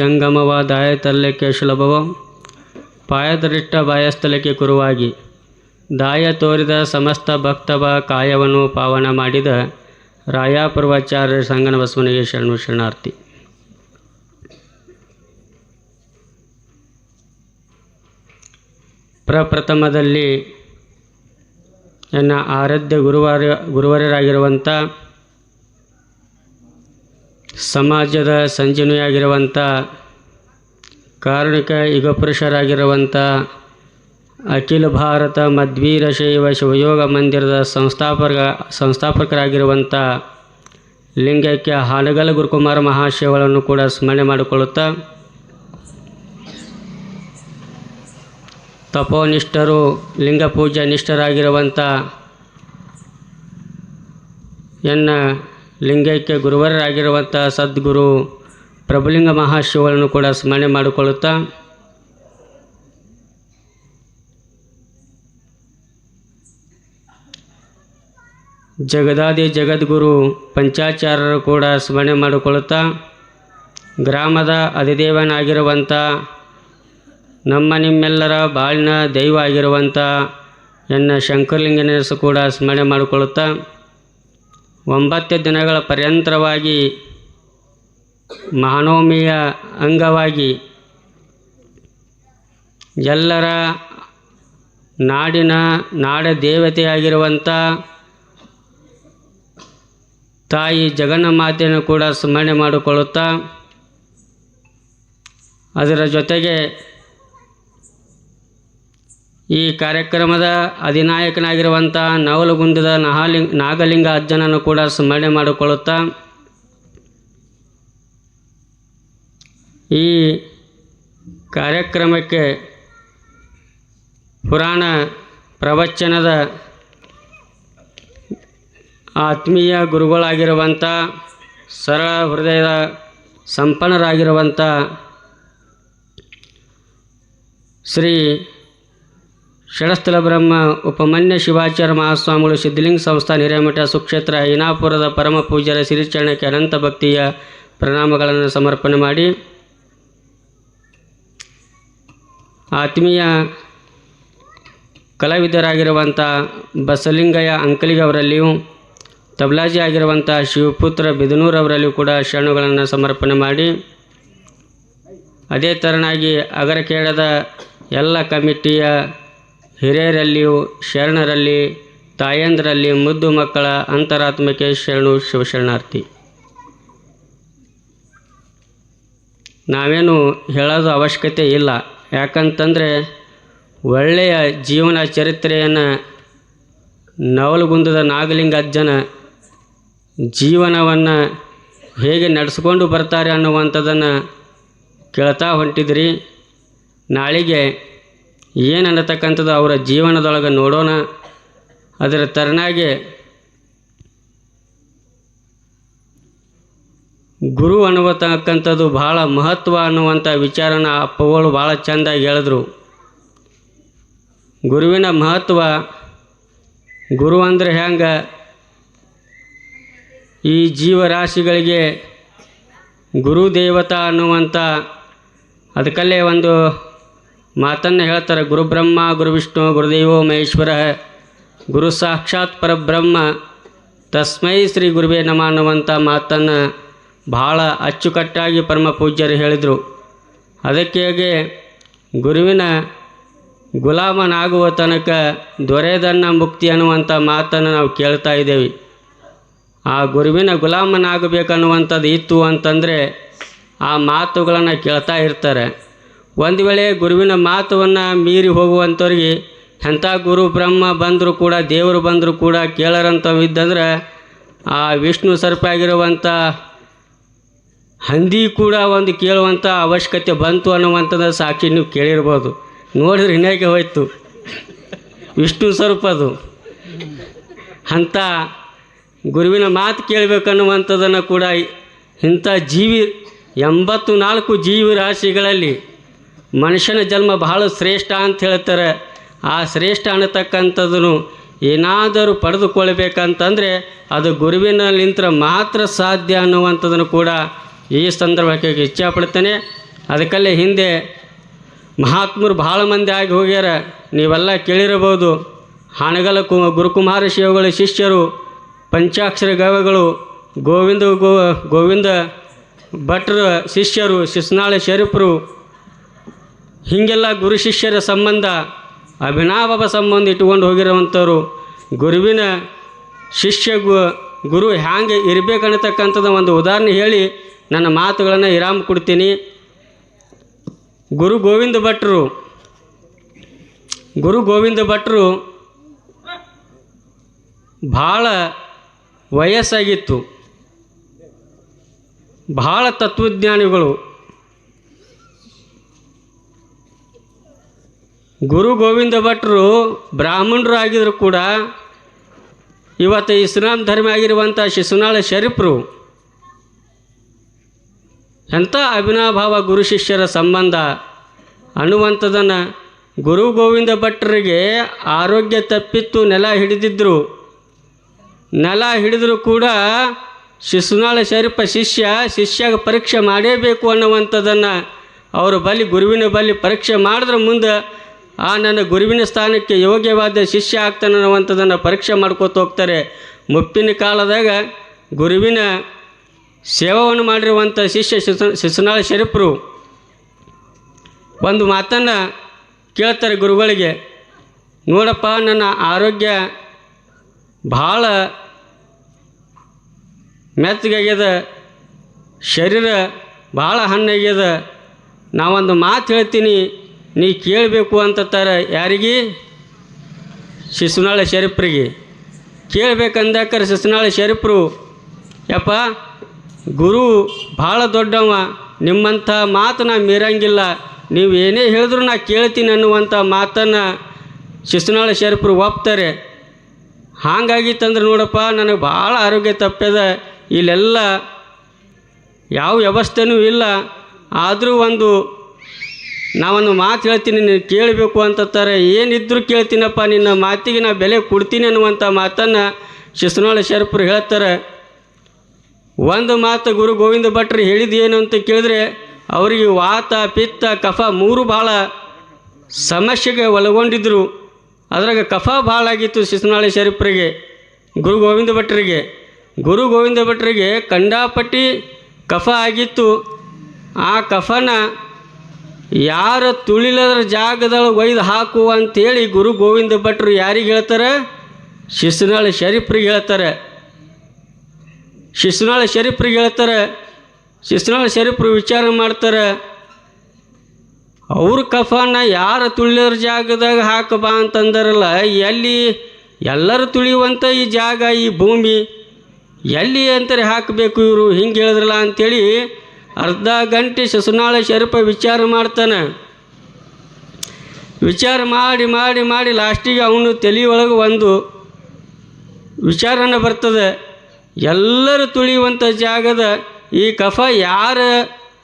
ಜಂಗಮವ ದಾಯತಲ್ಲಕ್ಕೆ ಸುಲಭವ? ಪಾಯದೃಷ್ಟ ಬಾಯಸ್ಥಲಕ್ಕೆ ಕುರುವಾಗಿ. ದಾಯ ತೋರಿದ ಸಮಸ್ತ ಭಕ್ತವ ಕಾಯವನ್ನು ಪಾವನ ಮಾಡಿದ ರಾಯಾಪೂರ್ವಾಚಾರ್ಯ ಸಂಗನ ಬಸವನಿಗೆ ಶರಣು ಶರಣಾರ್ಥಿ. ಪ್ರಪ್ರಥಮದಲ್ಲಿ ನನ್ನ ಆರಾಧ್ಯ ಗುರುವಾರ ಗುರುವರರಾಗಿರುವಂಥ ಸಮಾಜದ ಸಂಜೀವಿಯಾಗಿರುವಂಥ ಕಾರುಣಿಕ ಯುಗಪುರುಷರಾಗಿರುವಂಥ ಅಖಿಲ ಭಾರತ ಮಧ್ವೀರ ಶೈವ ಶಿವಯೋಗ ಮಂದಿರದ ಸಂಸ್ಥಾಪಕ, ಸಂಸ್ಥಾಪಕರಾಗಿರುವಂಥ ಲಿಂಗೈಕ್ಯ ಹಾಲಗಲ ಗುರುಕುಮಾರ ಮಹಾಶಿವಗಳನ್ನು ಕೂಡ ಸ್ಮರಣೆ ಮಾಡಿಕೊಳ್ಳುತ್ತಾ, ತಪೋನಿಷ್ಠರು, ಲಿಂಗ ಪೂಜಾ ನಿಷ್ಠರಾಗಿರುವಂಥ ಎನ್ನ ಲಿಂಗೈಕ್ಯ ಗುರುವರರಾಗಿರುವಂಥ ಸದ್ಗುರು ಪ್ರಭುಲಿಂಗ ಮಹಾಶಿವರನ್ನು ಕೂಡ ಸ್ಮರಣೆ ಮಾಡಿಕೊಳ್ಳುತ್ತಾ ಜಗದಾದಿ ಜಗದ್ಗುರು ಪಂಚಾಚಾರ್ಯರು ಕೂಡ ಸ್ಮರಣೆ ಮಾಡಿಕೊಳ್ಳುತ್ತಾ ಗ್ರಾಮದ ಅಧಿದೇವನಾಗಿರುವಂಥ ನಮ್ಮ ನಿಮ್ಮೆಲ್ಲರ ಬಾಳಿನ ದೈವ ಆಗಿರುವಂಥ ಎನ್ನ ಶಂಕರಲಿಂಗನರಸು ಕೂಡ ಸ್ಮರಣೆ ಮಾಡಿಕೊಳ್ಳುತ್ತಾ ಒಂಬತ್ತು ದಿನಗಳ ಪರ್ಯಂತರವಾಗಿ ಮಹಾನವಮಿಯ ಅಂಗವಾಗಿ ಎಲ್ಲರ ನಾಡಿನ ನಾಡ ದೇವತೆಯಾಗಿರುವಂಥ ತಾಯಿ ಜಗನ್ನ ಮಾತೆಯನ್ನು ಕೂಡ ಸ್ಮರಣೆ ಮಾಡಿಕೊಳ್ಳುತ್ತಾ ಅದರ ಜೊತೆಗೆ ಈ ಕಾರ್ಯಕ್ರಮದ ಅಧಿನಾಯಕನಾಗಿರುವಂಥ ನವಲಗುಂದದ ನಹಾಲಿಂಗ ನಾಗಲಿಂಗ ಅಜ್ಜನನ್ನು ಕೂಡ ಸ್ಮರಣೆ ಮಾಡಿಕೊಳ್ಳುತ್ತಾ ಈ ಕಾರ್ಯಕ್ರಮಕ್ಕೆ ಪುರಾಣ ಪ್ರವಚನದ ಆತ್ಮೀಯ ಗುರುಗಳಾಗಿರುವಂಥ ಸರಳ ಹೃದಯದ ಸಂಪನ್ನರಾಗಿರುವಂಥ ಶ್ರೀ ಷಡಸ್ಥಲ ಬ್ರಹ್ಮ ಉಪಮನ್ಯ ಶಿವಾಚಾರ್ಯ ಮಹಾಸ್ವಾಮಿಗಳು ಸಿದ್ಧಲಿಂಗ ಸಂಸ್ಥಾನ ಹಿರೇಮಠ ಸುಕ್ಷೇತ್ರ ಐನಾಪುರದ ಪರಮ ಪೂಜ್ಯರ ಸಿರಿಚರಣಕ್ಕೆ ಅನಂತ ಭಕ್ತಿಯ ಪ್ರಣಾಮಗಳನ್ನು ಸಮರ್ಪಣೆ ಮಾಡಿ. ಆತ್ಮೀಯ ಕಲಾವಿದರಾಗಿರುವಂಥ ಬಸಲಿಂಗಯ್ಯ ಅಂಕಲಿಗೆ ಅವರಲ್ಲಿಯೂ, ತಬಲಾಜಿ ಆಗಿರುವಂಥ ಶಿವಪುತ್ರ ಬಿದನೂರವರಲ್ಲಿಯೂ ಕೂಡ ಶರಣುಗಳನ್ನು ಸಮರ್ಪಣೆ ಮಾಡಿ. ಅದೇ ಥರನಾಗಿ ಅಗರಕೇಡದ ಎಲ್ಲ ಕಮಿಟಿಯ ಹಿರಿಯರಲ್ಲಿಯೂ ಶರಣರಲ್ಲಿ, ತಾಯಂದರಲ್ಲಿ ಮುದ್ದು ಮಕ್ಕಳ ಅಂತರಾತ್ಮಕ್ಕೆ ಶರಣು ಶಿವಶರಣಾರ್ಥಿ. ನಾವೇನು ಹೇಳೋದು ಅವಶ್ಯಕತೆ ಇಲ್ಲ. ಯಾಕಂತಂದರೆ ಒಳ್ಳೆಯ ಜೀವನ ಚರಿತ್ರೆಯನ್ನು ನವಲಗುಂದದ ನಾಗಲಿಂಗ ಅಜ್ಜನ ಜೀವನವನ್ನು ಹೇಗೆ ನಡೆಸ್ಕೊಂಡು ಬರ್ತಾರೆ ಅನ್ನುವಂಥದ್ದನ್ನು ಕೇಳ್ತಾ ಹೊಂಟಿದ್ರಿ. ನಾಳೆಗೆ ಏನು ಅನ್ನತಕ್ಕಂಥದ್ದು ಅವರ ಜೀವನದೊಳಗೆ ನೋಡೋಣ. ಅದರ ತರನಾಗೆ ಗುರು ಅನ್ನುವತಕ್ಕಂಥದ್ದು ಭಾಳ ಮಹತ್ವ ಅನ್ನುವಂಥ ವಿಚಾರನ ಅಪ್ಪಗಳು ಭಾಳ ಚೆಂದಾಗಿ ಹೇಳಿದ್ರು. ಗುರುವಿನ ಮಹತ್ವ, ಗುರು ಅಂದರೆ ಹೆಂಗೆ? ಈ ಜೀವರಾಶಿಗಳಿಗೆ ಗುರು ದೇವತಾ ಅನ್ನುವಂಥ, ಅದಕ್ಕಲ್ಲೇ ಒಂದು ಮಾತನ್ನು ಹೇಳ್ತಾರೆ, ಗುರುಬ್ರಹ್ಮ, ಗುರುವಿಷ್ಣು ಗುರು ವಿಷ್ಣು ಗುರುದೇವೋ ಮಹೇಶ್ವರ, ಗುರು ಸಾಕ್ಷಾತ್ ಪರಬ್ರಹ್ಮ, ತಸ್ಮೈ ಶ್ರೀ ಗುರುವೇ ನಮ ಅನ್ನುವಂಥ ಮಾತನ್ನು ಭಾಳ ಅಚ್ಚುಕಟ್ಟಾಗಿ ಪರಮ ಪೂಜ್ಯರು ಹೇಳಿದರು. ಅದಕ್ಕೆ ಗುರುವಿನ ಗುಲಾಮನಾಗುವ ತನಕ ದೊರೆದನ್ನ ಮುಕ್ತಿ ಅನ್ನುವಂಥ ಮಾತನ್ನು ನಾವು ಕೇಳ್ತಾ ಇದ್ದೇವೆ. ಆ ಗುರುವಿನ ಗುಲಾಮನಾಗಬೇಕನ್ನುವಂಥದ್ದು ಇತ್ತು ಅಂತಂದರೆ ಆ ಮಾತುಗಳನ್ನು ಕೇಳ್ತಾ ಇರ್ತಾರೆ. ಒಂದು ವೇಳೆ ಗುರುವಿನ ಮಾತುವನ್ನು ಮೀರಿ ಹೋಗುವಂಥವ್ರಿಗೆ ಎಂಥ ಗುರು ಬ್ರಹ್ಮ ಬಂದರೂ ಕೂಡ, ದೇವರು ಬಂದರೂ ಕೂಡ ಕೇಳರಂಥವಿದ್ದಂದ್ರೆ ಆ ವಿಷ್ಣು ಸರ್ಪ ಆಗಿರುವಂಥ ಹಂದಿ ಕೂಡ ಒಂದು ಕೇಳುವಂಥ ಅವಶ್ಯಕತೆ ಬಂತು ಅನ್ನುವಂಥದ್ದು ಸಾಕ್ಷಿ ನೀವು ಕೇಳಿರ್ಬೋದು. ನೋಡಿದ್ರೆ ಹಿನ್ನೆಗೆ ಹೋಯ್ತು. ವಿಷ್ಣು ಸ್ವರೂಪದು ಅಂಥ ಗುರುವಿನ ಮಾತು ಕೇಳಬೇಕನ್ನುವಂಥದ್ದನ್ನು ಕೂಡ ಇಂಥ ಜೀವಿ ಎಂಬತ್ತು ನಾಲ್ಕು ಜೀವಿ ರಾಶಿಗಳಲ್ಲಿ ಮನುಷ್ಯನ ಜನ್ಮ ಬಹಳ ಶ್ರೇಷ್ಠ ಅಂತ ಹೇಳ್ತಾರೆ. ಆ ಶ್ರೇಷ್ಠ ಅನ್ನತಕ್ಕಂಥದ್ದನ್ನು ಏನಾದರೂ ಪಡೆದುಕೊಳ್ಬೇಕಂತಂದರೆ ಅದು ಗುರುವಿನಲ್ಲಿಂತ್ರ ಮಾತ್ರ ಸಾಧ್ಯ ಅನ್ನುವಂಥದ್ದನ್ನು ಕೂಡ ಈ ಸಂದರ್ಭಕ್ಕೆ ಇಚ್ಛಾಪಡ್ತೇನೆ. ಅದಕ್ಕಲ್ಲೇ ಹಿಂದೆ ಮಹಾತ್ಮರು ಭಾಳ ಮಂದಿ ಆಗಿ ಹೋಗ್ಯಾರ. ನೀವೆಲ್ಲ ಕೇಳಿರಬಹುದು, ಹಾನಗಲ ಕು ಗುರುಕುಮಾರ ಶಿವಗಳ ಶಿಷ್ಯರು, ಪಂಚಾಕ್ಷರ ಗವಗಳು ಗೋವಿಂದ ಗೋ, ಗೋವಿಂದ ಭಟ್ರ ಶಿಷ್ಯರು, ಶಿಸ್ನಾಳ ಶರೀಫರು ಹೀಗೆಲ್ಲ ಗುರು ಶಿಷ್ಯರ ಸಂಬಂಧ ಅಭಿನಾಭವ ಸಂಬಂಧ ಇಟ್ಕೊಂಡು ಹೋಗಿರುವಂಥವ್ರು ಗುರುವಿನ ಶಿಷ್ಯ ಗು ಗುರು ಹ್ಯಾಂಗೆ ಇರಬೇಕನ್ನತಕ್ಕಂಥದ್ದು ಒಂದು ಉದಾಹರಣೆ ಹೇಳಿ ನನ್ನ ಮಾತುಗಳನ್ನು ವಿರಾಮ ಕೊಡ್ತೀನಿ. ಗುರು ಗೋವಿಂದ ಭಟ್ರು, ಗುರು ಗೋವಿಂದ ಭಟ್ರು ಭಾಳ ವಯಸ್ಸಾಗಿತ್ತು. ಭಾಳ ತತ್ವಜ್ಞಾನಿಗಳು. ಗುರು ಗೋವಿಂದ ಭಟ್ರು ಬ್ರಾಹ್ಮಣರು ಆಗಿದ್ರು ಕೂಡ ಇವತ್ತು ಇಸ್ಲಾಂ ಧರ್ಮ ಆಗಿರುವಂಥ ಶಿಶುನಾಳ ಶರೀಫ್ರು, ಎಂಥ ಅವಿನಾಭಾವ ಗುರು ಶಿಷ್ಯರ ಸಂಬಂಧ ಅನ್ನುವಂಥದ್ದನ್ನು ಗುರು ಗೋವಿಂದ ಭಟ್ರಿಗೆ ಆರೋಗ್ಯ ತಪ್ಪಿತ್ತು, ನೆಲ ಹಿಡಿದಿದ್ದರು ನೆಲ ಹಿಡಿದ್ರು ಕೂಡ ಶಿಶುನಾಳ ಶರೀಫ ಶಿಷ್ಯ ಶಿಷ್ಯಾಗ ಪರೀಕ್ಷೆ ಮಾಡೇಬೇಕು ಅನ್ನುವಂಥದ್ದನ್ನು ಅವರು ಬಲಿ ಗುರುವಿನ ಬಲಿ ಪರೀಕ್ಷೆ ಮಾಡಿದ್ರೆ ಮುಂದೆ ಆ ನನ್ನ ಗುರುವಿನ ಸ್ಥಾನಕ್ಕೆ ಯೋಗ್ಯವಾದ ಶಿಷ್ಯ ಆಗ್ತಾನೆ ಅನ್ನುವಂಥದ್ದನ್ನು ಪರೀಕ್ಷೆ ಮಾಡ್ಕೋತ ಹೋಗ್ತಾರೆ. ಮುಪ್ಪಿನ ಕಾಲದಾಗ ಗುರುವಿನ ಸೇವವನ್ನು ಮಾಡಿರುವಂಥ ಶಿಷ್ಯ ಶಿಶು ಶಿಶುನಾಳ ಶರೀಫರು ಒಂದು ಮಾತನ್ನು ಕೇಳ್ತಾರೆ ಗುರುಗಳಿಗೆ. ನೋಡಪ್ಪ, ನನ್ನ ಆರೋಗ್ಯ ಭಾಳ ಮೆತ್ತಗಾಗ್ಯದ, ಶರೀರ ಭಾಳ ಹಣ್ಣಾಗ್ಯದ. ನಾವೊಂದು ಮಾತು ಹೇಳ್ತೀನಿ ನೀ ಕೇಳಬೇಕು ಅಂತತ್ತಾರೆ ಯಾರಿಗೆ? ಶಿಶುನಾಳ ಶರೀಫ್ರಿಗೆ. ಕೇಳಬೇಕಂದಾಕರ ಶಿಶುನಾಳ ಶರೀಫ್ರು. ಯಪ್ಪ, ಗುರು ಭಾಳ ದೊಡ್ಡವ, ನಿಮ್ಮಂಥ ಮಾತು ನಾ ಮೀರಂಗಿಲ್ಲ. ನೀವು ಏನೇ ಹೇಳಿದ್ರು ನಾ ಕೇಳ್ತೀನಿ ಅನ್ನುವಂಥ ಮಾತನ್ನು ಶಿಶುನಾಳ ಶರೀಫ್ರು ಒಪ್ತಾರೆ. ಹಾಗಾಗಿತ್ತಂದ್ರೆ ನೋಡಪ್ಪ, ನನಗೆ ಭಾಳ ಆರೋಗ್ಯ ತಪ್ಪಿದೆ. ಇಲ್ಲೆಲ್ಲ ಯಾವ ವ್ಯವಸ್ಥೆನೂ ಇಲ್ಲ. ಆದರೂ ಒಂದು ನಾವೊಂದು ಮಾತು ಹೇಳ್ತೀನಿ, ನೀನು ಕೇಳಬೇಕು ಅಂತತ್ತಾರೆ ಏನಿದ್ರು ಕೇಳ್ತೀನಪ್ಪ, ನಿನ್ನ ಮಾತಿಗೆ ನಾ ಬೆಲೆ ಕೊಡ್ತೀನಿ ಅನ್ನುವಂಥ ಮಾತನ್ನು ಶಿಶುನಾಳ ಶರಪರು ಹೇಳ್ತಾರೆ. ಒಂದು ಮಾತು ಗುರು ಗೋವಿಂದ ಭಟ್ರು ಹೇಳಿದ್ದು ಏನು ಅಂತ ಕೇಳಿದ್ರೆ, ಅವರಿಗೆ ವಾತ, ಪಿತ್ತ, ಕಫ ಮೂರು ಭಾಳ ಸಮಸ್ಯೆಗೆ ಒಳಗೊಂಡಿದ್ದರು ಅದ್ರಾಗ ಕಫ ಭಾಳ ಆಗಿತ್ತು ಶಿಶುನಾಳ ಶರೀಫರಿಗೆ, ಗುರು ಗೋವಿಂದ ಭಟ್ರಿಗೆ. ಗುರು ಗೋವಿಂದ ಭಟ್ರಿಗೆ ಕಂಡಾಪಟ್ಟಿ ಕಫ ಆಗಿತ್ತು. ಆ ಕಫನ ಯಾರ ತುಳಿಲದ್ರ ಜಾಗದೊಳಗೆ ಒಯ್ದು ಹಾಕು ಅಂತೇಳಿ ಗುರು ಗೋವಿಂದ ಭಟ್ರು ಯಾರಿಗೆ ಹೇಳ್ತಾರೆ? ಶಿಶುನಾಳ ಶರೀಫ್ರಿಗೆ ಹೇಳ್ತಾರೆ. ಶಿಶುನಾಳ ಶರೀಫ್ರಿಗೆ ಹೇಳ್ತಾರೆ. ಶಿಶುನಾಳ ಶರೀಫ್ರು ವಿಚಾರ ಮಾಡ್ತಾರೆ. ಅವ್ರ ಕಫಾನ ಯಾರ ತುಳಿಯೋರ ಜಾಗದಾಗ ಹಾಕಬಾ ಅಂತಂದಾರಲ್ಲ, ಎಲ್ಲಿ ಎಲ್ಲರೂ ತುಳಿಯುವಂಥ ಈ ಜಾಗ, ಈ ಭೂಮಿ ಎಲ್ಲಿ ಅಂತಾರೆ ಹಾಕಬೇಕು ಇವರು? ಹಿಂಗೆ ಹೇಳಿದ್ರಲ್ಲ ಅಂಥೇಳಿ ಅರ್ಧ ಗಂಟೆ ಶಸುನಾಳ ಶರೀಪ ವಿಚಾರ ಮಾಡ್ತಾನೆ. ವಿಚಾರ ಮಾಡಿ ಮಾಡಿ ಮಾಡಿ ಲಾಸ್ಟಿಗೆ ಅವನು ತಲೆಯೊಳಗೆ ಒಂದು ವಿಚಾರನ ಬರ್ತದೆ. ಎಲ್ಲರೂ ತುಳಿಯುವಂಥ ಜಾಗದ ಈ ಕಫ ಯಾರ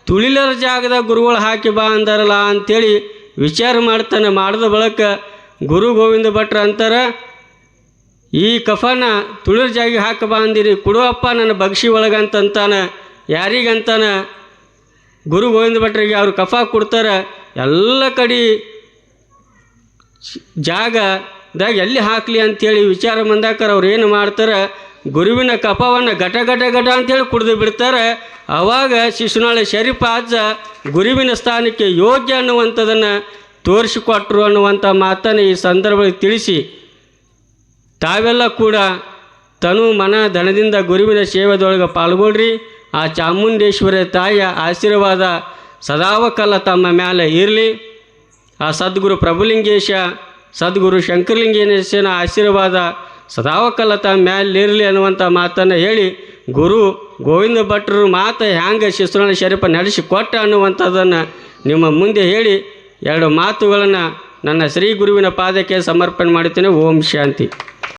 ತುಳಿಲರ ಜಾಗದ ಗುರುಗಳು ಹಾಕಿ ಬಾ ಅಂದಾರಲ್ಲ ಅಂಥೇಳಿ ವಿಚಾರ ಮಾಡ್ತಾನೆ. ಮಾಡಿದ ಬಳಕ ಗುರು ಗೋವಿಂದ ಭಟ್ರ ಅಂತಾರೆ, ಈ ಕಫನ ತುಳಿರ ಜಾಗ ಹಾಕಬಾ ಅಂದಿರಿ. ಕೊಡುವಪ್ಪ ನನ್ನ ಬಗ್ಸಿ ಒಳಗಂತಂತಾನ ಯಾರಿಗಂತಾನ ಗುರು ಗೋವಿಂದ ಭಟ್ರಿಗೆ ಅವರು ಕಫ ಕೊಡ್ತಾರೆ, ಎಲ್ಲ ಕಡೆ ಜಾಗದಾಗ ಎಲ್ಲಿ ಹಾಕಲಿ ಅಂಥೇಳಿ ವಿಚಾರ ಬಂದಾಕರ ಅವ್ರು ಏನು ಮಾಡ್ತಾರೆ, ಗುರುವಿನ ಕಫವನ್ನು ಘಟ ಘಟ ಘಟ ಅಂತೇಳಿ ಕುಡಿದು ಬಿಡ್ತಾರೆ ಆವಾಗ ಶಿಶುನಾಳ ಶರೀಫ ಅಜ್ಜ ಗುರುವಿನ ಸ್ಥಾನಕ್ಕೆ ಯೋಗ್ಯ ಅನ್ನುವಂಥದ್ದನ್ನು ತೋರಿಸಿಕೊಟ್ರು ಅನ್ನುವಂಥ ಮಾತನ್ನು ಈ ಸಂದರ್ಭದಲ್ಲಿ ತಿಳಿಸಿ, ತಾವೆಲ್ಲ ಕೂಡ ತನು ಮನ ಧನದಿಂದ ಗುರುವಿನ ಸೇವೆದೊಳಗೆ ಪಾಲ್ಗೊಳ್ರಿ. ಆ ಚಾಮುಂಡೇಶ್ವರಿ ತಾಯಿಯ ಆಶೀರ್ವಾದ ಸದಾವಕಾಲ ತಮ್ಮ ಮೇಲೆ ಇರಲಿ. ಆ ಸದ್ಗುರು ಪ್ರಭುಲಿಂಗೇಶ, ಸದ್ಗುರು ಶಂಕರಲಿಂಗೇಶನ ಆಶೀರ್ವಾದ ಸದಾವಕಾಲ ತಮ್ಮ ಮೇಲೆ ಇರಲಿ ಅನ್ನುವಂಥ ಮಾತನ್ನು ಹೇಳಿ ಗುರು ಗೋವಿಂದ ಭಟ್ರು ಮಾತು ಹ್ಯಾಂಗೆ ಶಿಶುನಾಳ ಶರೀಫ ನಡೆಸಿ ಕೊಟ್ಟ ಅನ್ನುವಂಥದ್ದನ್ನು ನಿಮ್ಮ ಮುಂದೆ ಹೇಳಿ ಎರಡು ಮಾತುಗಳನ್ನು ನನ್ನ ಶ್ರೀ ಗುರುವಿನ ಪಾದಕ್ಕೆ ಸಮರ್ಪಣೆ ಮಾಡುತ್ತೇನೆ ಓಂ ಶಾಂತಿ.